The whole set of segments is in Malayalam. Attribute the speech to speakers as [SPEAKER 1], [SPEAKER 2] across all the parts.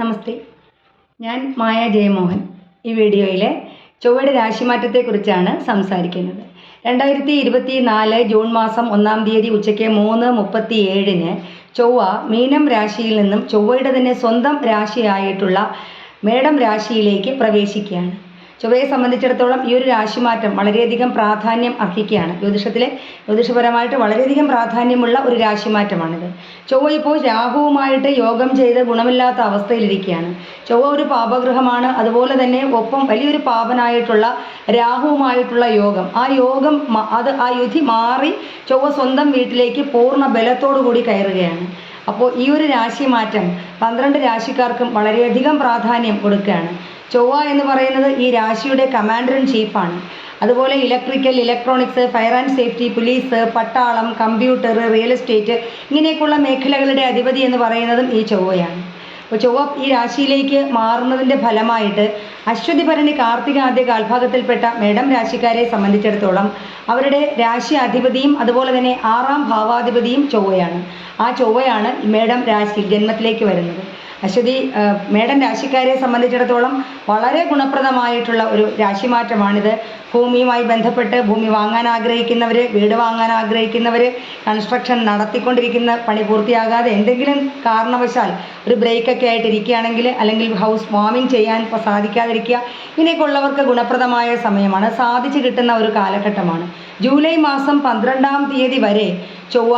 [SPEAKER 1] നമസ്തേ. ഞാൻ മായ ജയമോഹൻ. ഈ വീഡിയോയിലെ ചൊവ്വയുടെ രാശിമാറ്റത്തെക്കുറിച്ചാണ് സംസാരിക്കുന്നത്. രണ്ടായിരത്തി ഇരുപത്തി നാല് ജൂൺ മാസം ഒന്നാം തീയതി ഉച്ചയ്ക്ക് മൂന്ന് മുപ്പത്തി ഏഴിന് ചൊവ്വ മീനം രാശിയിൽ നിന്നും ചൊവ്വയുടെ തന്നെ സ്വന്തം രാശിയായിട്ടുള്ള മേടം രാശിയിലേക്ക് പ്രവേശിക്കുകയാണ്. ചൊവ്വയെ സംബന്ധിച്ചിടത്തോളം ഈ ഒരു രാശിമാറ്റം വളരെയധികം പ്രാധാന്യം അർഹിക്കുകയാണ്. ജ്യോതിഷത്തിലെ ജ്യോതിഷപരമായിട്ട് വളരെയധികം പ്രാധാന്യമുള്ള ഒരു രാശിമാറ്റമാണിത്. ചൊവ്വ ഇപ്പോൾ രാഹുവുമായിട്ട് യോഗം ചെയ്ത് ഗുണമില്ലാത്ത അവസ്ഥയിലിരിക്കുകയാണ്. ചൊവ്വ ഒരു പാപഗ്രഹമാണ്. അതുപോലെ തന്നെ ഒപ്പം വലിയൊരു പാപനായിട്ടുള്ള രാഹുവുമായിട്ടുള്ള യോഗം. ആ യോഗം അത് ആ യുധി മാറി ചൊവ്വ സ്വന്തം വീട്ടിലേക്ക് പൂർണ ബലത്തോടു കൂടി കയറുകയാണ്. അപ്പോൾ ഈ ഒരു രാശിമാറ്റം പന്ത്രണ്ട് രാശിക്കാർക്കും വളരെയധികം പ്രാധാന്യം കൊടുക്കുകയാണ്. ചൊവ്വ എന്ന് പറയുന്നത് ഈ രാശിയുടെ കമാൻഡർ ഇൻ ചീഫാണ്. അതുപോലെ electrical electronics fire and safety police പട്ടാളം കമ്പ്യൂട്ടർ റിയൽ എസ്റ്റേറ്റ് ഇങ്ങനെയൊക്കെയുള്ള മേഖലകളുടെ അധിപതി എന്ന് പറയുന്നതും ഈ ചൊവ്വയാണ്. അപ്പോൾ ചൊവ്വ ഈ രാശിയിലേക്ക് മാറുന്നതിന്റെ ഫലമായിട്ട് അശ്വതി ഭരണി കാർത്തിക ആദ്യ കാൽഭാഗത്തിൽപ്പെട്ട മേടം രാശിക്കാരെ സംബന്ധിച്ചിടത്തോളം അവരുടെ രാശി അധിപതിയും അതുപോലെ തന്നെ ആറാം ഭാവാധിപതിയും ചൊവ്വയാണ്. ആ ചൊവ്വയാണ് മേടം രാശി ജന്മത്തിലേക്ക് വരുന്നത്. അശ്വതി മേടൻ രാശിക്കാരെ സംബന്ധിച്ചിടത്തോളം വളരെ ഗുണപ്രദമായിട്ടുള്ള ഒരു രാശിമാറ്റമാണിത്. ഭൂമിയുമായി ബന്ധപ്പെട്ട് ഭൂമി വാങ്ങാൻ ആഗ്രഹിക്കുന്നവർ വീട് വാങ്ങാൻ ആഗ്രഹിക്കുന്നവർ കൺസ്ട്രക്ഷൻ നടത്തിക്കൊണ്ടിരിക്കുന്ന പണി പൂർത്തിയാകാതെ എന്തെങ്കിലും കാരണവശാൽ ഒരു ബ്രേക്കൊക്കെ ആയിട്ട് ഇരിക്കുകയാണെങ്കിൽ അല്ലെങ്കിൽ ഹൗസ് വാമിങ് ചെയ്യാൻ സാധിക്കാതിരിക്കുക ഇങ്ങനെയൊക്കെ ഉള്ളവർക്ക് ഗുണപ്രദമായ സമയമാണ്. സാധിച്ചു കിട്ടുന്ന ഒരു കാലഘട്ടമാണ്. ജൂലൈ മാസം പന്ത്രണ്ടാം തീയതി വരെ ചൊവ്വ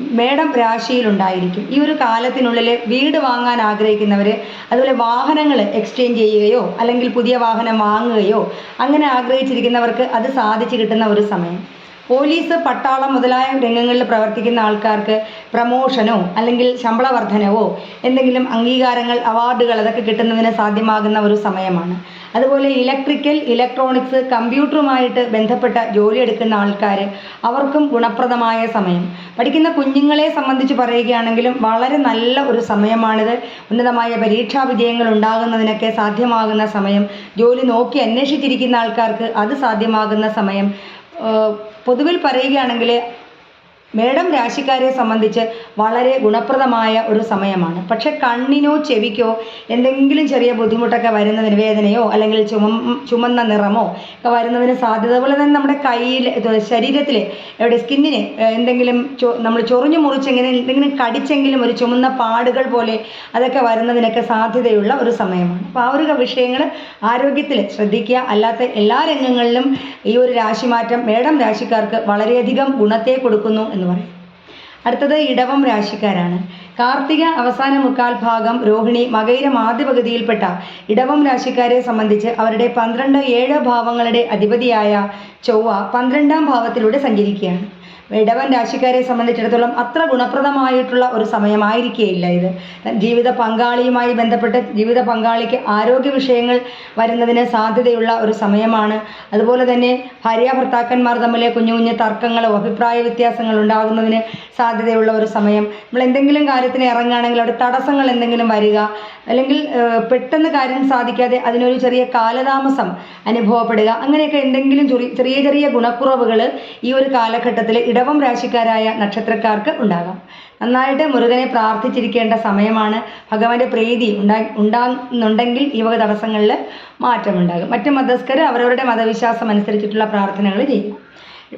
[SPEAKER 1] മേടം രാശിയിലുണ്ടായിരിക്കും. ഈ ഒരു കാലത്തിനുള്ളിൽ വീട് വാങ്ങാൻ ആഗ്രഹിക്കുന്നവർ അതുപോലെ വാഹനങ്ങൾ എക്സ്ചേഞ്ച് ചെയ്യുകയോ അല്ലെങ്കിൽ പുതിയ വാഹനം വാങ്ങുകയോ അങ്ങനെ ആഗ്രഹിച്ചിരിക്കുന്നവർക്ക് അത് സാധിച്ചു കിട്ടുന്ന ഒരു സമയം. പോലീസ് പട്ടാളം മുതലായ രംഗങ്ങളിൽ പ്രവർത്തിക്കുന്ന ആൾക്കാർക്ക് പ്രമോഷനോ അല്ലെങ്കിൽ ശമ്പള വർധനവോ എന്തെങ്കിലും അംഗീകാരങ്ങൾ അവാർഡുകൾ അതൊക്കെ കിട്ടുന്നതിന് സാധ്യമാകുന്ന ഒരു സമയമാണ്. അതുപോലെ ഇലക്ട്രിക്കൽ ഇലക്ട്രോണിക്സ് കമ്പ്യൂട്ടറുമായിട്ട് ബന്ധപ്പെട്ട ജോലി എടുക്കുന്ന ആൾക്കാർ അവർക്കും ഗുണപ്രദമായ സമയം. പഠിക്കുന്ന കുഞ്ഞുങ്ങളെ സംബന്ധിച്ച് പറയുകയാണെങ്കിലും വളരെ നല്ല ഒരു സമയമാണിത്. ഉന്നതമായ പരീക്ഷാ വിജയങ്ങൾ ഉണ്ടാകുന്നതിനൊക്കെ സാധ്യമാകുന്ന സമയം. ജോലി നോക്കി അന്വേഷിച്ചിരിക്കുന്ന ആൾക്കാർക്ക് അത് സാധ്യമാകുന്ന സമയം. പൊതുവിൽ പറയുകയാണെങ്കിൽ മേടം രാശിക്കാരെ സംബന്ധിച്ച് വളരെ ഗുണപ്രദമായ ഒരു സമയമാണ്. പക്ഷെ കണ്ണിനോ ചെവിക്കോ എന്തെങ്കിലും ചെറിയ ബുദ്ധിമുട്ടൊക്കെ വരുന്നതിന് വേദനയോ അല്ലെങ്കിൽ ചുമ ചുമന്ന നിറമോ ഒക്കെ വരുന്നതിന് സാധ്യത അതുപോലെ തന്നെ നമ്മുടെ കയ്യിൽ ശരീരത്തിൽ എവിടെ സ്കിന്നിന് എന്തെങ്കിലും നമ്മൾ ചൊറിഞ്ഞു മുറിച്ചെങ്കിലും എന്തെങ്കിലും കടിച്ചെങ്കിലും ഒരു ചുമന്ന പാടുകൾ പോലെ അതൊക്കെ വരുന്നതിനൊക്കെ സാധ്യതയുള്ള ഒരു സമയമാണ്. അപ്പോൾ ആ ഒരു വിഷയങ്ങൾ ആരോഗ്യത്തിൽ ശ്രദ്ധിക്കുക. അല്ലാത്ത എല്ലാ രംഗങ്ങളിലും ഈ ഒരു രാശിമാറ്റം മേടം രാശിക്കാർക്ക് വളരെയധികം ഗുണത്തെ കൊടുക്കുന്നു എന്ന് പറയും. അടുത്തത് ഇടവം രാശിക്കാരാണ്. കാർത്തിക അവസാന മുക്കാൽ ഭാഗം രോഹിണി മകയിരം ആദ്യ പകുതിയിൽപ്പെട്ട ഇടവം രാശിക്കാരെ സംബന്ധിച്ച് അവരുടെ പന്ത്രണ്ട് ഏഴ് ഭാവങ്ങളുടെ അധിപതിയായ ചൊവ്വ പന്ത്രണ്ടാം ഭാവത്തിലൂടെ സഞ്ചരിക്കുകയാണ്. ഇടവൻ രാശിക്കാരെ സംബന്ധിച്ചിടത്തോളം അത്ര ഗുണപ്രദമായിട്ടുള്ള ഒരു സമയമായിരിക്കുകയില്ല ഇത്. ജീവിത പങ്കാളിയുമായി ബന്ധപ്പെട്ട് ജീവിത പങ്കാളിക്ക് ആരോഗ്യ വിഷയങ്ങൾ വരുന്നതിന് സാധ്യതയുള്ള ഒരു സമയമാണ്. അതുപോലെ തന്നെ ഭാര്യ ഭർത്താക്കന്മാർ തമ്മിലെ കുഞ്ഞു കുഞ്ഞു തർക്കങ്ങളോ അഭിപ്രായ വ്യത്യാസങ്ങൾ ഉണ്ടാകുന്നതിന് സാധ്യതയുള്ള ഒരു സമയം. നമ്മൾ എന്തെങ്കിലും കാര്യത്തിന് ഇറങ്ങുകയാണെങ്കിൽ അവിടെ തടസ്സങ്ങൾ എന്തെങ്കിലും വരിക അല്ലെങ്കിൽ പെട്ടെന്ന് കാര്യം സാധിക്കാതെ അതിനൊരു ചെറിയ കാലതാമസം അനുഭവപ്പെടുക അങ്ങനെയൊക്കെ എന്തെങ്കിലും ചെറിയ ചെറിയ ഗുണക്കുറവുകൾ ഈ ഒരു കാലഘട്ടത്തിൽ ഇടവം രാശിക്കാരായ നക്ഷത്രക്കാർക്ക് ഉണ്ടാകാം. നന്നായിട്ട് മുരുകനെ പ്രാർത്ഥിച്ചിരിക്കേണ്ട സമയമാണ്. ഭഗവാന്റെ പ്രീതി ഉണ്ടാ ഉണ്ടാകുന്നുണ്ടെങ്കിൽ ഈ വക തടസ്സങ്ങളിൽ മാറ്റമുണ്ടാകും. മറ്റ് മതസ്ഥർ അവരവരുടെ മതവിശ്വാസം അനുസരിച്ചിട്ടുള്ള പ്രാർത്ഥനകൾ ചെയ്യും.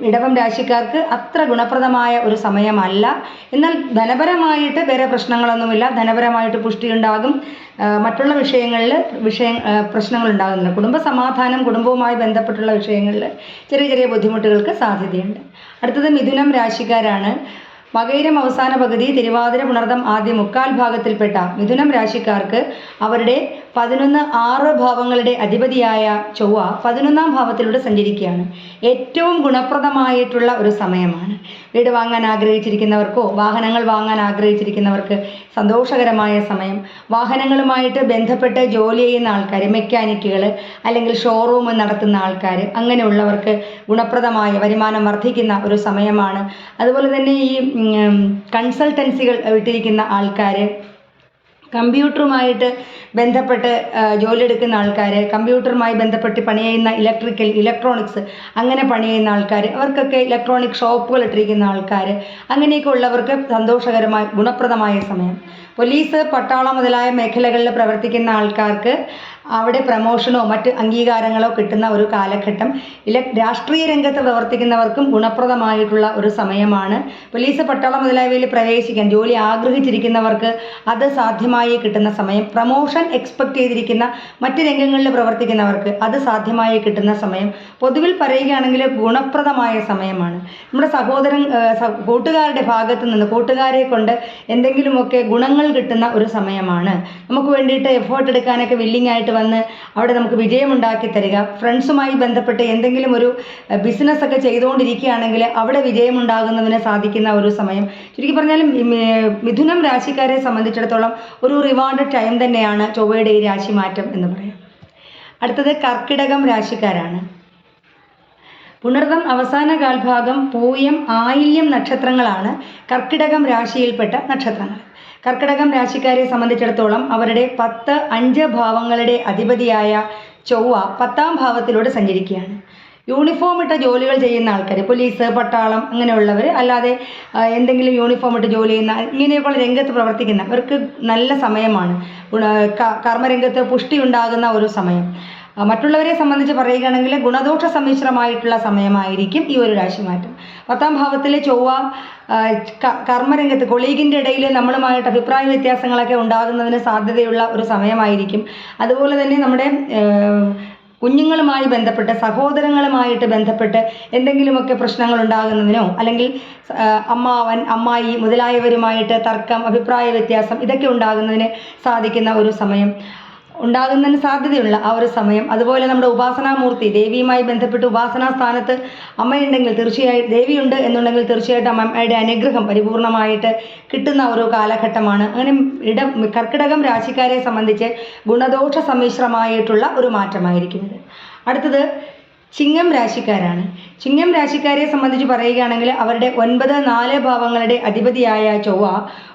[SPEAKER 1] ഇടവം രാശിക്കാർക്ക് അത്ര ഗുണപ്രദമായ ഒരു സമയമല്ല. എന്നാൽ ധനപരമായിട്ട് വേറെ പ്രശ്നങ്ങളൊന്നുമില്ല. ധനപരമായിട്ട് പുഷ്ടി ഉണ്ടാകും ആ, മറ്റുള്ള വിഷയങ്ങളിൽ വിഷയ പ്രശ്നങ്ങൾ ഉണ്ടാകുന്നില്ല. കുടുംബ സമാധാനം കുടുംബവുമായി ബന്ധപ്പെട്ടുള്ള വിഷയങ്ങളിൽ ചെറിയ ചെറിയ ബുദ്ധിമുട്ടുകൾക്ക് സാധ്യതയുണ്ട്. അടുത്തത് മിഥുനം രാശിക്കാരാണ്. മകയിരം അവസാന പകുതി തിരുവാതിര പുണർദം ആദ്യ മുക്കാൽ ഭാഗത്തിൽപ്പെട്ട മിഥുനം രാശിക്കാർക്ക് അവരുടെ പതിനൊന്ന് ആറ് ഭാവങ്ങളുടെ അധിപതിയായ ചൊവ്വ പതിനൊന്നാം ഭാവത്തിലൂടെ സഞ്ചരിക്കുകയാണ്. ഏറ്റവും ഗുണപ്രദമായിട്ടുള്ള ഒരു സമയമാണ്. വീട് വാങ്ങാൻ ആഗ്രഹിച്ചിരിക്കുന്നവർക്കോ വാഹനങ്ങൾ വാങ്ങാൻ ആഗ്രഹിച്ചിരിക്കുന്നവർക്ക് സന്തോഷകരമായ സമയം. വാഹനങ്ങളുമായിട്ട് ബന്ധപ്പെട്ട് ജോലി ചെയ്യുന്ന ആൾക്കാർ മെക്കാനിക്കുകൾ അല്ലെങ്കിൽ ഷോറൂം നടത്തുന്ന ആൾക്കാർ അങ്ങനെയുള്ളവർക്ക് ഗുണപ്രദമായ വരുമാനം വർദ്ധിക്കുന്ന ഒരു സമയമാണ്. അതുപോലെ തന്നെ ഈ കൺസൾട്ടൻസികൾ വിട്ടിരിക്കുന്ന ആൾക്കാർ കമ്പ്യൂട്ടറുമായിട്ട് ബന്ധപ്പെട്ട് ജോലിയെടുക്കുന്ന ആൾക്കാർ കമ്പ്യൂട്ടറുമായി ബന്ധപ്പെട്ട് പണി ചെയ്യുന്ന ഇലക്ട്രിക്കൽ ഇലക്ട്രോണിക്സ് അങ്ങനെ പണി ചെയ്യുന്ന ആൾക്കാർ അവർക്കൊക്കെ ഇലക്ട്രോണിക് ഷോപ്പുകൾ ഇട്ടിരിക്കുന്ന ആൾക്കാർ അങ്ങനെയൊക്കെ ഉള്ളവർക്ക് സന്തോഷകരമായ ഗുണപ്രദമായ സമയം. പോലീസ് പട്ടാളം മുതലായ മേഖലകളിൽ പ്രവർത്തിക്കുന്ന ആൾക്കാർക്ക് അവിടെ പ്രമോഷനോ മറ്റ് അംഗീകാരങ്ങളോ കിട്ടുന്ന ഒരു കാലഘട്ടം. ഇല രാഷ്ട്രീയ രംഗത്ത് പ്രവർത്തിക്കുന്നവർക്കും ഗുണപ്രദമായിട്ടുള്ള ഒരു സമയമാണ്. പോലീസ് പട്ടാളം മുതലായവയിൽ പ്രവേശിക്കാൻ ജോലി ആഗ്രഹിച്ചിരിക്കുന്നവർക്ക് അത് സാധ്യമായി കിട്ടുന്ന സമയം. പ്രമോഷൻ എക്സ്പെക്ട് ചെയ്തിരിക്കുന്ന മറ്റ് രംഗങ്ങളിൽ പ്രവർത്തിക്കുന്നവർക്ക് അത് സാധ്യമായി കിട്ടുന്ന സമയം. പൊതുവിൽ പറയുകയാണെങ്കിൽ ഗുണപ്രദമായ സമയമാണ്. നമ്മുടെ സഹോദരൻ കൂട്ടുകാരുടെ ഭാഗത്ത് നിന്ന് കൂട്ടുകാരെ കൊണ്ട് എന്തെങ്കിലുമൊക്കെ ഗുണങ്ങൾ കിട്ടുന്ന ഒരു സമയമാണ്. നമുക്ക് വേണ്ടിയിട്ട് എഫേർട്ട് എടുക്കാനൊക്കെ വില്ലിംഗ് ആയിട്ട് വന്ന് അവിടെ നമുക്ക് വിജയമുണ്ടാക്കി തരിക. ഫ്രണ്ട്സുമായി ബന്ധപ്പെട്ട് എന്തെങ്കിലും ഒരു ബിസിനസ് ഒക്കെ ചെയ്തുകൊണ്ടിരിക്കുകയാണെങ്കിൽ അവിടെ വിജയമുണ്ടാകുന്നതിന് സാധിക്കുന്ന ഒരു സമയം. ചുരുക്കി പറഞ്ഞാൽ മിഥുനം രാശിക്കാരെ സംബന്ധിച്ചിടത്തോളം ഒരു റിവാർഡ് ടൈം തന്നെയാണ് ചൊവ്വയുടെ ഈ രാശി മാറ്റം എന്ന് പറയാം. അടുത്തത് കർക്കിടകം രാശിക്കാരാണ്. പുണർതം അവസാന കാൽഭാഗം പൂയം ആയില്യം നക്ഷത്രങ്ങളാണ് കർക്കിടകം രാശിയിൽപ്പെട്ട നക്ഷത്രങ്ങൾ. കർക്കിടകം രാശിക്കാരെ സംബന്ധിച്ചിടത്തോളം അവരുടെ പത്ത് അഞ്ച് ഭാവങ്ങളുടെ അധിപതിയായ ചൊവ്വ പത്താം ഭാവത്തിലൂടെ സഞ്ചരിക്കുകയാണ്. യൂണിഫോം ഇട്ട ജോലികൾ ചെയ്യുന്ന ആൾക്കാർ പോലീസ് പട്ടാളം അങ്ങനെയുള്ളവർ അല്ലാതെ എന്തെങ്കിലും യൂണിഫോം ഇട്ട് ജോലി ചെയ്യുന്ന ഇങ്ങനെയൊക്കെയുള്ള രംഗത്ത് പ്രവർത്തിക്കുന്ന അവർക്ക് നല്ല സമയമാണ്. കർമ്മരംഗത്ത് പുഷ്ടി ഉണ്ടാകുന്ന ഒരു സമയം. മറ്റുള്ളവരെ സംബന്ധിച്ച് പറയുകയാണെങ്കിൽ ഗുണദോഷ സമ്മിശ്രമായിട്ടുള്ള സമയമായിരിക്കും ഈ ഒരു രാശിമാറ്റം. പത്താം ഭാവത്തിലെ ചൊവ്വ കർമ്മരംഗത്ത് കൊളീഗിന്റെ ഇടയിൽ നമ്മളുമായിട്ട് അഭിപ്രായ വ്യത്യാസങ്ങളൊക്കെ ഉണ്ടാകുന്നതിന് സാധ്യതയുള്ള ഒരു സമയമായിരിക്കും. അതുപോലെ തന്നെ നമ്മുടെ കുഞ്ഞുങ്ങളുമായി ബന്ധപ്പെട്ട് സഹോദരങ്ങളുമായിട്ട് ബന്ധപ്പെട്ട് എന്തെങ്കിലുമൊക്കെ പ്രശ്നങ്ങൾ ഉണ്ടാകുന്നതിനോ അല്ലെങ്കിൽ അമ്മാവൻ അമ്മായി മുതലായവരുമായിട്ട് തർക്കം അഭിപ്രായ വ്യത്യാസം ഇതൊക്കെ ഉണ്ടാകുന്നതിന് സാധിക്കുന്ന ഒരു സമയം. ഉണ്ടാകുന്നതിന് സാധ്യതയുള്ള ആ ഒരു സമയം. അതുപോലെ നമ്മുടെ ഉപാസനാമൂർത്തി ദേവിയുമായി ബന്ധപ്പെട്ട് ഉപാസനാ സ്ഥാനത്ത് അമ്മയുണ്ടെങ്കിൽ തീർച്ചയായും ദേവിയുണ്ട് എന്നുണ്ടെങ്കിൽ തീർച്ചയായിട്ടും അമ്മയുടെ അനുഗ്രഹം പരിപൂർണമായിട്ട് കിട്ടുന്ന ഒരു കാലഘട്ടമാണ്. അങ്ങനെ ഇടം കർക്കിടകം രാശിക്കാരെ സംബന്ധിച്ച് ഗുണദോഷ സമ്മിശ്രമായിട്ടുള്ള ഒരു മാറ്റമായിരിക്കുന്നത്. അടുത്തത് ചിങ്ങം രാശിക്കാരാണ്. ചിങ്ങം രാശിക്കാരെ സംബന്ധിച്ച് പറയുകയാണെങ്കിൽ അവരുടെ ഒൻപത് നാല് ഭാവങ്ങളുടെ അധിപതിയായ ചൊവ്വ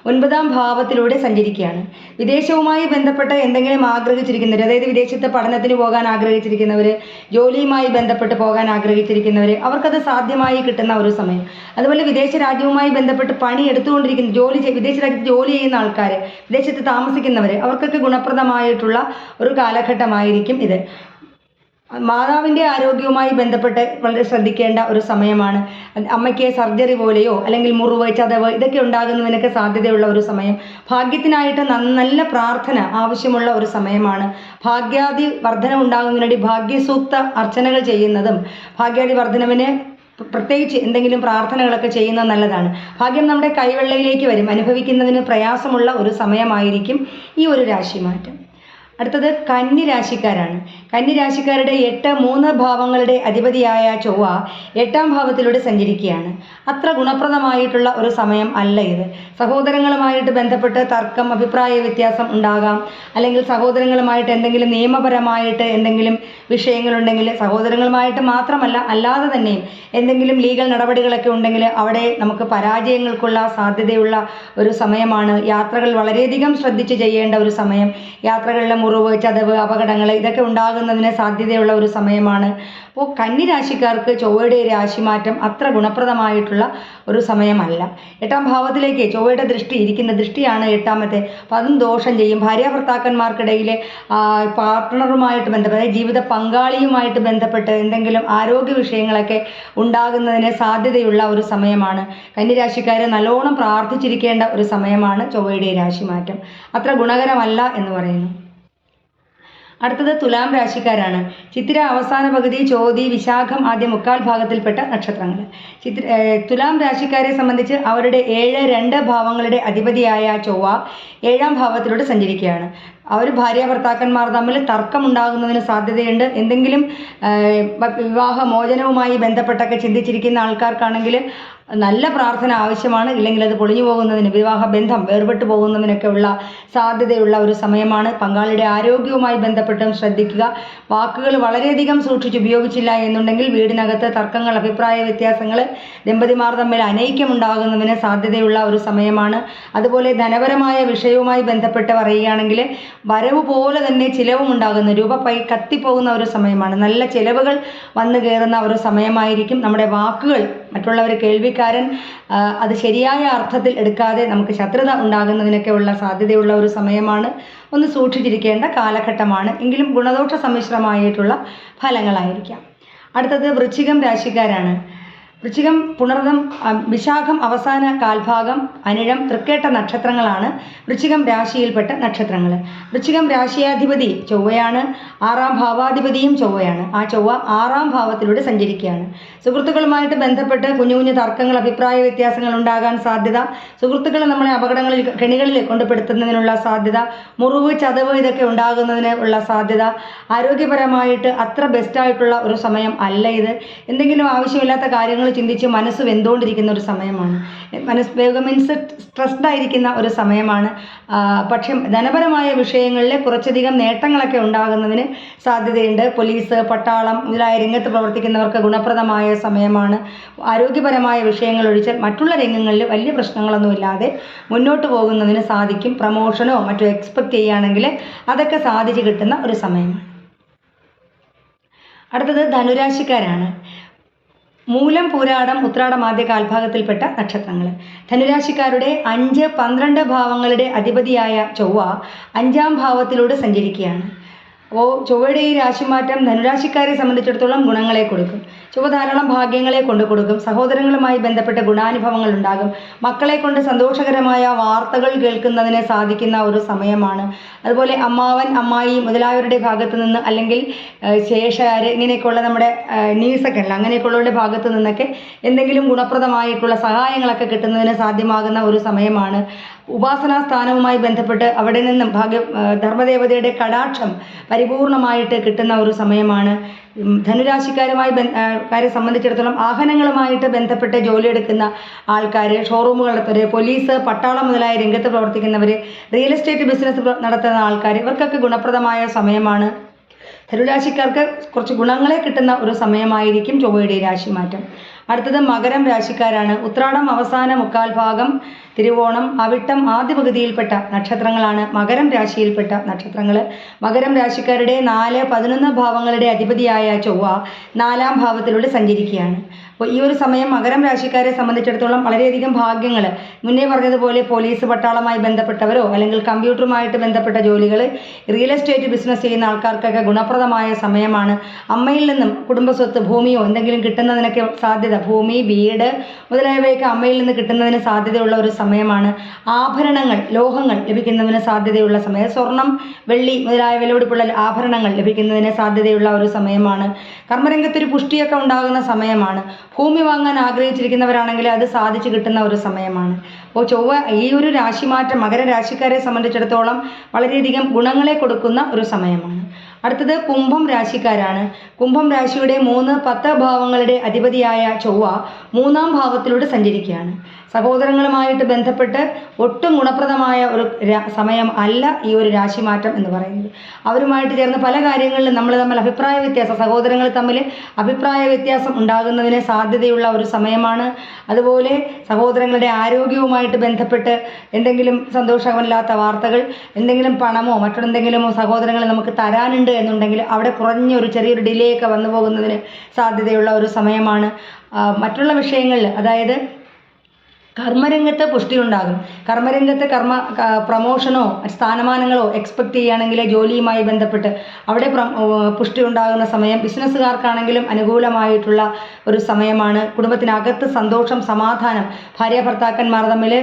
[SPEAKER 1] ഒൻപതാം ഭാവത്തിലൂടെ സഞ്ചരിക്കുകയാണ്. വിദേശവുമായി ബന്ധപ്പെട്ട് എന്തെങ്കിലും ആഗ്രഹിച്ചിരിക്കുന്നവർ അതായത് വിദേശത്തെ പഠനത്തിന് പോകാൻ ആഗ്രഹിച്ചിരിക്കുന്നവർ ജോലിയുമായി ബന്ധപ്പെട്ട് പോകാൻ ആഗ്രഹിച്ചിരിക്കുന്നവർ അവർക്കത് സാധ്യമായി കിട്ടുന്ന ഒരു സമയം. അതുപോലെ വിദേശ രാജ്യവുമായി ബന്ധപ്പെട്ട് പണി എടുത്തുകൊണ്ടിരിക്കുന്ന ജോലി വിദേശ രാജ്യത്ത് ജോലി ചെയ്യുന്ന ആൾക്കാർ വിദേശത്ത് താമസിക്കുന്നവർ അവർക്കൊക്കെ ഗുണപ്രദമായിട്ടുള്ള ഒരു കാലഘട്ടമായിരിക്കും ഇത്. മാതാവിന്റെ ആരോഗ്യവുമായി ബന്ധപ്പെട്ട് വളരെ ശ്രദ്ധിക്കേണ്ട ഒരു സമയമാണ്. അമ്മയ്ക്ക് സർജറി പോലെയോ അല്ലെങ്കിൽ മുറിവ് ചതവ് ഇതൊക്കെ ഉണ്ടാകുന്നതിനൊക്കെ സാധ്യതയുള്ള ഒരു സമയം. ഭാഗ്യത്തിനായിട്ട് നല്ല പ്രാർത്ഥന ആവശ്യമുള്ള ഒരു സമയമാണ്. ഭാഗ്യാദി വർധന ഉണ്ടാകുന്നതിന് വേണ്ടി ഭാഗ്യസൂക്ത അർച്ചനകൾ ചെയ്യുന്നതും ഭാഗ്യാദി വർധനവിന് പ്രത്യേകിച്ച് എന്തെങ്കിലും പ്രാർത്ഥനകളൊക്കെ ചെയ്യുന്നത് നല്ലതാണ്. ഭാഗ്യം നമ്മുടെ കൈവെള്ളയിലേക്ക് വരും. അനുഭവിക്കുന്നതിന് പ്രയാസമുള്ള ഒരു സമയമായിരിക്കും ഈ ഒരു രാശിമാറ്റം. അടുത്തത് കന്നി രാശിക്കാരാണ് കന്നി രാശിക്കാരുടെ എട്ട് മൂന്ന് ഭാവങ്ങളുടെ അധിപതിയായ ചൊവ്വ എട്ടാം ഭാവത്തിലൂടെ സഞ്ചരിക്കുകയാണ്. അത്ര ഗുണപ്രദമായിട്ടുള്ള ഒരു സമയം അല്ല ഇത്. സഹോദരങ്ങളുമായിട്ട് ബന്ധപ്പെട്ട് തർക്കം അഭിപ്രായ വ്യത്യാസം ഉണ്ടാകാം. അല്ലെങ്കിൽ സഹോദരങ്ങളുമായിട്ട് എന്തെങ്കിലും നിയമപരമായിട്ട് എന്തെങ്കിലും വിഷയങ്ങളുണ്ടെങ്കിൽ സഹോദരങ്ങളുമായിട്ട് മാത്രമല്ല അല്ലാതെ തന്നെയും എന്തെങ്കിലും ലീഗൽ നടപടികളൊക്കെ ഉണ്ടെങ്കിൽ അവിടെ നമുക്ക് പരാജയങ്ങൾക്കുള്ള സാധ്യതയുള്ള ഒരു സമയമാണ്. യാത്രകൾ വളരെയധികം ശ്രദ്ധിച്ച് ചെയ്യേണ്ട ഒരു സമയം. യാത്രകളിലെ മുറിവ് ചതവ് അപകടങ്ങൾ ഇതൊക്കെ ഉണ്ടാകുന്നതിന് സാധ്യതയുള്ള ഒരു സമയമാണ്. അപ്പോൾ കന്നി രാശിക്കാർക്ക് ചൊവ്വയുടെ രാശിമാറ്റം അത്ര ഗുണപ്രദമായിട്ടുള്ള ഒരു സമയമല്ല. എട്ടാം ഭാവത്തിലേക്ക് ചൊവ്വയുടെ ദൃഷ്ടി ഇരിക്കുന്ന ദൃഷ്ടിയാണ് എട്ടാമത്തെ. അപ്പോൾ അതും ദോഷം ചെയ്യും. ഭാര്യ ഭർത്താക്കന്മാർക്കിടയിലെ പാർട്ട്ണറുമായിട്ട് ബന്ധപ്പെട്ട് ജീവിത പങ്കാളിയുമായിട്ട് ബന്ധപ്പെട്ട് എന്തെങ്കിലും ആരോഗ്യ വിഷയങ്ങളൊക്കെ ഉണ്ടാകുന്നതിന് സാധ്യതയുള്ള ഒരു സമയമാണ്. കന്യരാശിക്കാർ നല്ലോണം പ്രാർത്ഥിച്ചിരിക്കേണ്ട ഒരു സമയമാണ് ചൊവ്വയുടെ രാശിമാറ്റം. അത്ര ഗുണകരമല്ല എന്ന് പറയുന്നു. അടുത്തത് തുലാം രാശിക്കാരാണ്. ചിത്തിര അവസാന പകുതി ചോതി വിശാഖം ആദ്യ മുക്കാൽ ഭാഗത്തിൽപ്പെട്ട നക്ഷത്രങ്ങൾ. ചിത്ര തുലാം രാശിക്കാരെ സംബന്ധിച്ച് അവരുടെ ഏഴ് രണ്ട് ഭാവങ്ങളുടെ അധിപതിയായ ചൊവ്വ ഏഴാം ഭാവത്തിലൂടെ സഞ്ചരിക്കുകയാണ്. അവർ ഭാര്യ ഭർത്താക്കന്മാർ തമ്മിൽ തർക്കമുണ്ടാകുന്നതിന് സാധ്യതയുണ്ട്. എന്തെങ്കിലും വിവാഹ മോചനവുമായി ബന്ധപ്പെട്ടൊക്കെ ചിന്തിച്ചിരിക്കുന്ന ആൾക്കാർക്കാണെങ്കിൽ നല്ല പ്രാർത്ഥന ആവശ്യമാണ്. ഇല്ലെങ്കിൽ അത് പൊളിഞ്ഞു പോകുന്നതിന് വിവാഹ ബന്ധം വേർപെട്ടു പോകുന്നതിനൊക്കെ ഉള്ള സാധ്യതയുള്ള ഒരു സമയമാണ്. പങ്കാളിയുടെ ആരോഗ്യവുമായി ബന്ധപ്പെട്ടും ശ്രദ്ധിക്കുക. വാക്കുകൾ വളരെയധികം സൂക്ഷിച്ച് ഉപയോഗിച്ചില്ല എന്നുണ്ടെങ്കിൽ വീടിനകത്ത് തർക്കങ്ങൾ അഭിപ്രായ വ്യത്യാസങ്ങൾ ദമ്പതിമാർ തമ്മിൽ അനൈക്യമുണ്ടാകുന്നതിന് സാധ്യതയുള്ള ഒരു സമയമാണ്. അതുപോലെ ധനപരമായ വിഷയവുമായി ബന്ധപ്പെട്ട് പറയുകയാണെങ്കിൽ വരവ് പോലെ തന്നെ ചിലവും ഉണ്ടാകുന്ന. രൂപ പൈ കത്തിപ്പോകുന്ന ഒരു സമയമാണ്. നല്ല ചിലവുകൾ വന്നു കയറുന്ന ഒരു സമയമായിരിക്കും. നമ്മുടെ വാക്കുകൾ മറ്റുള്ളവർ കേൾവിക്കാരൻ അത് ശരിയായ അർത്ഥത്തിൽ എടുക്കാതെ നമുക്ക് ശത്രുത ഉണ്ടാകുന്നതിനൊക്കെ ഉള്ള സാധ്യതയുള്ള ഒരു സമയമാണ്. ഒന്ന് സൂക്ഷിച്ചിരിക്കേണ്ട കാലഘട്ടമാണ്. എങ്കിലും ഗുണദോഷ സമ്മിശ്രമായിട്ടുള്ള ഫലങ്ങളായിരിക്കാം. അടുത്തത് വൃശ്ചികം രാശിക്കാരാണ്. വൃശ്ചികം പുണർദം ആ, വിശാഖം അവസാന കാൽഭാഗം അനിഴം തൃക്കേട്ട നക്ഷത്രങ്ങളാണ് വൃശ്ചികം രാശിയിൽപ്പെട്ട നക്ഷത്രങ്ങൾ വൃശ്ചികം രാശിയാധിപതി ചൊവ്വയാണ് ആറാം ഭാവാധിപതിയും ചൊവ്വയാണ്. ആ ചൊവ്വ ആറാം ഭാവത്തിലൂടെ സഞ്ചരിക്കുകയാണ്. സുഹൃത്തുക്കളുമായിട്ട് ബന്ധപ്പെട്ട് കുഞ്ഞു കുഞ്ഞു തർക്കങ്ങൾ അഭിപ്രായ വ്യത്യാസങ്ങൾ ഉണ്ടാകാൻ സാധ്യത സുഹൃത്തുക്കൾ നമ്മളെ അപകടങ്ങളിൽ കെണികളിൽ കൊണ്ടുപെടുത്തുന്നതിനുള്ള സാധ്യത മുറിവ് ചതവ് ഇതൊക്കെ ഉണ്ടാകുന്നതിന് ഉള്ള സാധ്യത ആരോഗ്യപരമായിട്ട് അത്ര ബെസ്റ്റായിട്ടുള്ള ഒരു സമയം അല്ല ഇത്. എന്തെങ്കിലും ആവശ്യമില്ലാത്ത കാര്യങ്ങൾ ചിന്തിച്ച് മനസ്സ് വെന്തുകൊണ്ടിരിക്കുന്ന ഒരു സമയമാണ്. മനസ്സ് വേഗം മീൻസ് സ്ട്രെസ്ഡ് ആയിരിക്കുന്ന ഒരു സമയമാണ്. പക്ഷേ ധനപരമായ വിഷയങ്ങളിൽ കുറച്ചധികം നേട്ടങ്ങളൊക്കെ ഉണ്ടാകുന്നതിന് സാധ്യതയുണ്ട്. പോലീസ് പട്ടാളം മുതലായ രംഗത്ത് പ്രവർത്തിക്കുന്നവർക്ക് ഗുണപ്രദമായ സമയമാണ്. ആരോഗ്യപരമായ വിഷയങ്ങൾ ഒഴിച്ചാൽ മറ്റുള്ള രംഗങ്ങളിൽ വലിയ പ്രശ്നങ്ങളൊന്നുമില്ലാതെ മുന്നോട്ട് പോകുന്നതിന് സാധിക്കും. പ്രമോഷനോ മറ്റോ എക്സ്പെക്റ്റ് ചെയ്യുകയാണെങ്കിൽ അതൊക്കെ സാധിച്ചു കിട്ടുന്ന ഒരു സമയമാണ്. അടുത്തത് ധനുരാശിക്കാരാണ്. മൂലം പൂരാടം ഉത്രാടം ആദ്യ കാൽഭാഗത്തിൽപ്പെട്ട നക്ഷത്രങ്ങൾ ധനുരാശിക്കാരുടെ അഞ്ച് പന്ത്രണ്ട് ഭാവങ്ങളുടെ അധിപതിയായ ചൊവ്വ അഞ്ചാം ഭാവത്തിലൂടെ സഞ്ചരിക്കുകയാണ്. ഓ ചൊവ്വയുടെ ഈ രാശിമാറ്റം ധനുരാശിക്കാരെ സംബന്ധിച്ചിടത്തോളം ഗുണങ്ങളെ കൊടുക്കും. ചൊവ്വ ധാരാളം ഭാഗ്യങ്ങളെ കൊണ്ടു കൊടുക്കും. സഹോദരങ്ങളുമായി ബന്ധപ്പെട്ട ഗുണാനുഭവങ്ങൾ ഉണ്ടാകും. മക്കളെ കൊണ്ട് സന്തോഷകരമായ വാർത്തകൾ കേൾക്കുന്നതിന് സാധിക്കുന്ന ഒരു സമയമാണ്. അതുപോലെ അമ്മാവൻ അമ്മായി മുതലായവരുടെ ഭാഗത്തു നിന്ന് അല്ലെങ്കിൽ ശേഷകാര് ഇങ്ങനെയൊക്കെയുള്ള നമ്മുടെ നീസൊക്കെ ഉള്ള അങ്ങനെയൊക്കെയുള്ളവരുടെ ഭാഗത്തു നിന്നൊക്കെ എന്തെങ്കിലും ഗുണപ്രദമായിട്ടുള്ള സഹായങ്ങളൊക്കെ കിട്ടുന്നതിന് സാധ്യമാകുന്ന ഒരു സമയമാണ്. ഉപാസനാ സ്ഥാനവുമായി ബന്ധപ്പെട്ട് അവിടെ നിന്നും ഭാഗ്യ ധർമ്മദേവതയുടെ കടാക്ഷം പരിപൂർണമായിട്ട് കിട്ടുന്ന ഒരു സമയമാണ്. ധനുരാശിക്കാരുമായി കാര്യം സംബന്ധിച്ചിടത്തോളം വാഹനങ്ങളുമായിട്ട് ബന്ധപ്പെട്ട് ജോലിയെടുക്കുന്ന ആൾക്കാർ ഷോറൂമുകൾ നടത്തുന്നവർ പോലീസ് പട്ടാളം മുതലായ രംഗത്ത് പ്രവർത്തിക്കുന്നവർ റിയൽ എസ്റ്റേറ്റ് ബിസിനസ് നടത്തുന്ന ആൾക്കാർ ഇവർക്കൊക്കെ ഗുണപ്രദമായ സമയമാണ്. ധനുരാശിക്കാർക്ക് കുറച്ച് ഗുണങ്ങളെ കിട്ടുന്ന ഒരു സമയമായിരിക്കും ചൊവ്വയുടെ രാശി രാശിമാറ്റം. അടുത്തത് മകരം രാശിക്കാരാണ്. ഉത്രാടം അവസാന മുക്കാൽ ഭാഗം തിരുവോണം അവിട്ടം ആദ്യ പകുതിയിൽപ്പെട്ട നക്ഷത്രങ്ങളാണ്. മകരം രാശിയിൽപ്പെട്ട നക്ഷത്രങ്ങൾ മകരം രാശിക്കാരുടെ നാല് പതിനൊന്ന് ഭാവങ്ങളുടെ അധിപതിയായ ചൊവ്വ നാലാം ഭാവത്തിലൂടെ സഞ്ചരിക്കുകയാണ്. അപ്പോൾ ഈ ഒരു സമയം മകരം രാശിക്കാരെ സംബന്ധിച്ചിടത്തോളം വളരെയധികം ഭാഗ്യങ്ങൾ മുന്നേ പറഞ്ഞതുപോലെ പോലീസ് പട്ടാളമായി ബന്ധപ്പെട്ടവരോ അല്ലെങ്കിൽ കമ്പ്യൂട്ടറുമായിട്ട് ബന്ധപ്പെട്ട ജോലികൾ റിയൽ എസ്റ്റേറ്റ് ബിസിനസ് ചെയ്യുന്ന ആൾക്കാർക്കൊക്കെ ഗുണപ്രദമായ സമയമാണ്. അമ്മയിൽ നിന്നും കുടുംബസ്വത്ത് ഭൂമിയോ എന്തെങ്കിലും കിട്ടുന്നതിനൊക്കെ സാധ്യത ഭൂമി വീട് മുതലായവയൊക്കെ അമ്മയിൽ നിന്ന് കിട്ടുന്നതിന് സാധ്യതയുള്ള ഒരു സമയമാണ്. ആഭരണങ്ങൾ ലോഹങ്ങൾ ലഭിക്കുന്നതിന് സാധ്യതയുള്ള സമയം സ്വർണം വെള്ളി മുതലായ വിലപിടിപ്പുള്ള ആഭരണങ്ങൾ ലഭിക്കുന്നതിന് സാധ്യതയുള്ള ഒരു സമയമാണ്. കർമ്മരംഗത്തൊരു പുഷ്ടിയൊക്കെ ഉണ്ടാകുന്ന സമയമാണ്. ഭൂമി വാങ്ങാൻ ആഗ്രഹിച്ചിരിക്കുന്നവരാണെങ്കിൽ അത് സാധിച്ചു കിട്ടുന്ന ഒരു സമയമാണ്. അപ്പോൾ ചൊവ്വ ഈ ഒരു രാശിമാറ്റം മകരരാശിക്കാരെ സംബന്ധിച്ചിടത്തോളം വളരെയധികം ഗുണങ്ങളെ കൊടുക്കുന്ന ഒരു സമയമാണ്. അടുത്തത് കുംഭം രാശിക്കാരാണ്. കുംഭം രാശിയുടെ മൂന്ന് പത്ത് ഭാവങ്ങളുടെ അധിപതിയായ ചൊവ്വ മൂന്നാം ഭാവത്തിലൂടെ സഞ്ചരിക്കുകയാണ്. സഹോദരങ്ങളുമായിട്ട് ബന്ധപ്പെട്ട് ഒട്ടും ഗുണപ്രദമായ ഒരു സമയം അല്ല ഈ ഒരു രാശിമാറ്റം എന്ന് പറയുന്നത്. അവരുമായിട്ട് ചേർന്ന് പല കാര്യങ്ങളിലും നമ്മൾ തമ്മിൽ അഭിപ്രായ വ്യത്യാസം സഹോദരങ്ങൾ തമ്മിൽ അഭിപ്രായ വ്യത്യാസം ഉണ്ടാകുന്നതിന് സാധ്യതയുള്ള ഒരു സമയമാണ്. അതുപോലെ സഹോദരങ്ങളുടെ ആരോഗ്യവുമായിട്ട് ബന്ധപ്പെട്ട് എന്തെങ്കിലും സന്തോഷമില്ലാത്ത വാർത്തകൾ എന്തെങ്കിലും പണമോ മറ്റെന്തെങ്കിലുമോ സഹോദരങ്ങൾ നമുക്ക് തരാനുണ്ട് എന്നുണ്ടെങ്കിൽ അവിടെ കുറഞ്ഞ ഒരു ചെറിയൊരു ഡിലേ ഒക്കെ വന്നു പോകുന്നതിന് സാധ്യതയുള്ള ഒരു സമയമാണ്. മറ്റുള്ള വിഷയങ്ങളിൽ അതായത് കർമ്മരംഗത്ത് പുഷ്ടിയുണ്ടാകും. കർമ്മരംഗത്ത് കർമ്മ പ്രമോഷനോ സ്ഥാനമാനങ്ങളോ എക്സ്പെക്റ്റ് ചെയ്യുകയാണെങ്കിൽ ജോലിയുമായി ബന്ധപ്പെട്ട് അവിടെ പുഷ്ടി ഉണ്ടാകുന്ന സമയം ബിസിനസ്സുകാർക്കാണെങ്കിലും അനുകൂലമായിട്ടുള്ള ഒരു സമയമാണ്. കുടുംബത്തിനകത്ത് സന്തോഷം സമാധാനം ഭാര്യ ഭർത്താക്കന്മാർ തമ്മിൽ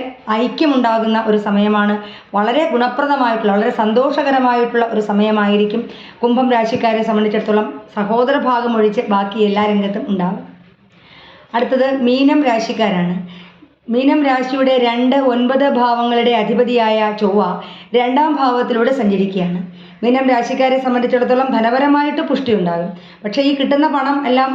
[SPEAKER 1] ഐക്യമുണ്ടാകുന്ന ഒരു സമയമാണ്. വളരെ ഗുണപ്രദമായിട്ടുള്ള വളരെ സന്തോഷകരമായിട്ടുള്ള ഒരു സമയമായിരിക്കും. കുംഭം രാശിക്കാരെ സംബന്ധിച്ചിടത്തോളം സഹോദര ഭാഗം ഒഴിച്ച് ബാക്കി എല്ലാ രംഗത്തും ഉണ്ടാകും. അടുത്തത് മീനം രാശിക്കാരാണ്. മീനം രാശിയുടെ രണ്ട് ഒൻപത് ഭാവങ്ങളുടെ അധിപതിയായ ചൊവ്വ രണ്ടാം ഭാവത്തിലൂടെ സഞ്ചരിക്കുകയാണ്. മീനം രാശിക്കാരെ സംബന്ധിച്ചിടത്തോളം ധനപരമായിട്ട് പുഷ്ടി ഉണ്ടാകും പക്ഷേ ഈ കിട്ടുന്ന പണം എല്ലാം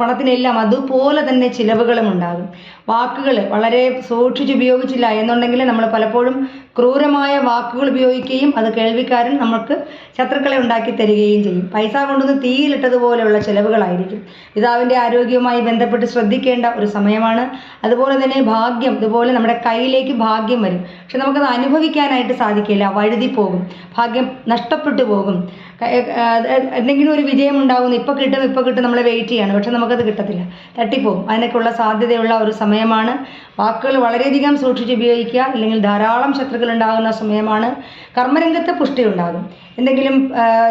[SPEAKER 1] പണത്തിനെല്ലാം അതുപോലെ തന്നെ ചിലവുകളും ഉണ്ടാകും. വാക്കുകൾ വളരെ സൂക്ഷിച്ചുപയോഗിച്ചില്ല എന്നുണ്ടെങ്കിൽ നമ്മൾ പലപ്പോഴും ക്രൂരമായ വാക്കുകൾ ഉപയോഗിക്കുകയും അത് കേൾവിക്കാരൻ നമുക്ക് ശത്രുക്കളെ ഉണ്ടാക്കി തരികയും ചെയ്യും. പൈസ കൊണ്ടുവന്ന് തീയിലിട്ടതുപോലെയുള്ള ചിലവുകളായിരിക്കും. പിതാവിന്റെ ആരോഗ്യവുമായി ബന്ധപ്പെട്ട് ശ്രദ്ധിക്കേണ്ട ഒരു സമയമാണ്. അതുപോലെ തന്നെ ഭാഗ്യം ഇതുപോലെ നമ്മുടെ കയ്യിലേക്ക് ഭാഗ്യം വരും. പക്ഷെ നമുക്കത് അനുഭവിക്കാനായിട്ട് സാധിക്കില്ല. വഴുതി പോകും ഭാഗ്യം നഷ്ടപ്പെട്ടു പോകും. എന്തെങ്കിലും ഒരു വിജയം ഉണ്ടാകുന്നു ഇപ്പോൾ കിട്ടും ഇപ്പോൾ കിട്ടും നമ്മൾ വെയിറ്റ് ചെയ്യാണ്. പക്ഷെ നമുക്കത് കിട്ടത്തില്ല. തട്ടിപ്പോവും. അതിനൊക്കെയുള്ള സാധ്യതയുള്ള ഒരു സമയമാണ്. വാക്കുകൾ വളരെയധികം സൂക്ഷിച്ച് ഉപയോഗിക്കുക. അല്ലെങ്കിൽ ധാരാളം ശത്രുക്കൾ ഉണ്ടാകുന്ന സമയമാണ്. കർമ്മരംഗത്ത് പുഷ്ടി ഉണ്ടാകും. എന്തെങ്കിലും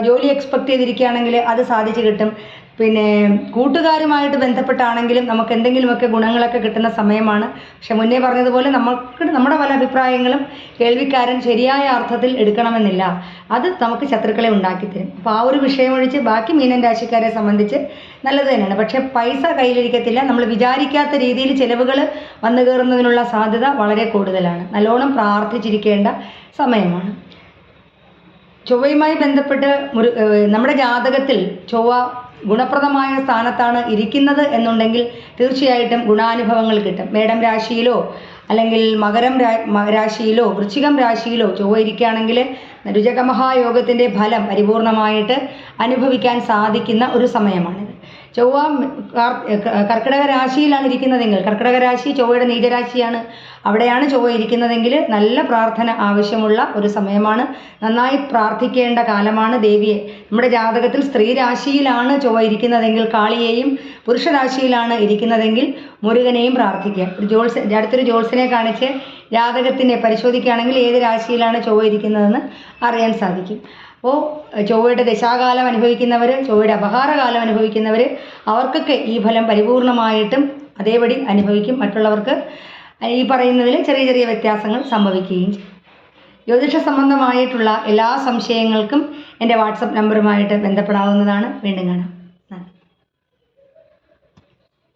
[SPEAKER 1] ജോലി എക്സ്പെക്ട് ചെയ്തിരിക്കുകയാണെങ്കിൽ അത് സാധിച്ചു കിട്ടും. പിന്നെ കൂട്ടുകാരുമായിട്ട് ബന്ധപ്പെട്ടാണെങ്കിലും നമുക്ക് എന്തെങ്കിലുമൊക്കെ ഗുണങ്ങളൊക്കെ കിട്ടുന്ന സമയമാണ്. പക്ഷെ മുന്നേ പറഞ്ഞതുപോലെ നമുക്ക് നമ്മുടെ പല അഭിപ്രായങ്ങളും കേൾവിക്കാരൻ ശരിയായ അർത്ഥത്തിൽ എടുക്കണമെന്നില്ല. അത് നമുക്ക് ശത്രുക്കളെ ഉണ്ടാക്കിത്തരും. അപ്പോൾ ആ ഒരു വിഷയം ഒഴിച്ച് ബാക്കി മീനൻ രാശിക്കാരെ സംബന്ധിച്ച് നല്ലത് തന്നെയാണ്. പക്ഷേ പൈസ കയ്യിലിരിക്കത്തില്ല. നമ്മൾ വിചാരിക്കാത്ത രീതിയിൽ ചിലവുകൾ വന്നു കയറുന്നതിനുള്ള സാധ്യത വളരെ കൂടുതലാണ്. നല്ലോണം പ്രാർത്ഥിച്ചിരിക്കേണ്ട സമയമാണ്. ചൊവ്വയുമായി ബന്ധപ്പെട്ട് നമ്മുടെ ജാതകത്തിൽ ചൊവ്വ ഗുണപ്രദമായ സ്ഥാനത്താണ് ഇരിക്കുന്നത് എന്നുണ്ടെങ്കിൽ തീർച്ചയായിട്ടും ഗുണാനുഭവങ്ങൾ കിട്ടും. മേടം രാശിയിലോ അല്ലെങ്കിൽ മകരം രാശിയിലോ വൃശ്ചികം രാശിയിലോ ചൊവ്വ ഇരിക്കുകയാണെങ്കിൽ രുചകമഹായോഗത്തിന്റെ ഫലം പരിപൂർണമായിട്ട് അനുഭവിക്കാൻ സാധിക്കുന്ന ഒരു സമയമാണിത് ചൊവ്വ കർക്കിടക രാശിയിലാണ് ഇരിക്കുന്നതെങ്കിൽ കർക്കിടക രാശി ചൊവ്വയുടെ നീചരാശിയാണ്. അവിടെയാണ് ചൊവ്വ ഇരിക്കുന്നതെങ്കിൽ നല്ല പ്രാർത്ഥന ആവശ്യമുള്ള ഒരു സമയമാണ്. നന്നായി പ്രാർത്ഥിക്കേണ്ട കാലമാണ് ദേവിയെ. നമ്മുടെ ജാതകത്തിൽ സ്ത്രീ രാശിയിലാണ് ചൊവ്വ ഇരിക്കുന്നതെങ്കിൽ കാളിയെയും പുരുഷരാശിയിലാണ് ഇരിക്കുന്നതെങ്കിൽ മുരുകനെയും പ്രാർത്ഥിക്കുക. ഒരു ജോൾസ് അടുത്തൊരു ജോൾസിനെ കാണിച്ച് ജാതകത്തിനെ പരിശോധിക്കുകയാണെങ്കിൽ ഏത് രാശിയിലാണ് ചൊവ്വ ഇരിക്കുന്നതെന്ന് അറിയാൻ സാധിക്കും. അപ്പോൾ ചൊവ്വയുടെ ദശാകാലം അനുഭവിക്കുന്നവർ ചൊവ്വയുടെ അപഹാരകാലം അനുഭവിക്കുന്നവർ അവർക്കൊക്കെ ഈ ഫലം പരിപൂർണമായിട്ടും അതേപടി അനുഭവിക്കും. മറ്റുള്ളവർക്ക് ഈ പറയുന്നതിൽ ചെറിയ ചെറിയ വ്യത്യാസങ്ങൾ സംഭവിക്കുകയും ജ്യോതിഷ സംബന്ധമായിട്ടുള്ള എല്ലാ സംശയങ്ങൾക്കും എന്റെ വാട്സപ്പ് നമ്പറുമായിട്ട് ബന്ധപ്പെടാവുന്നതാണ്. വീണ്ടും കാണാം.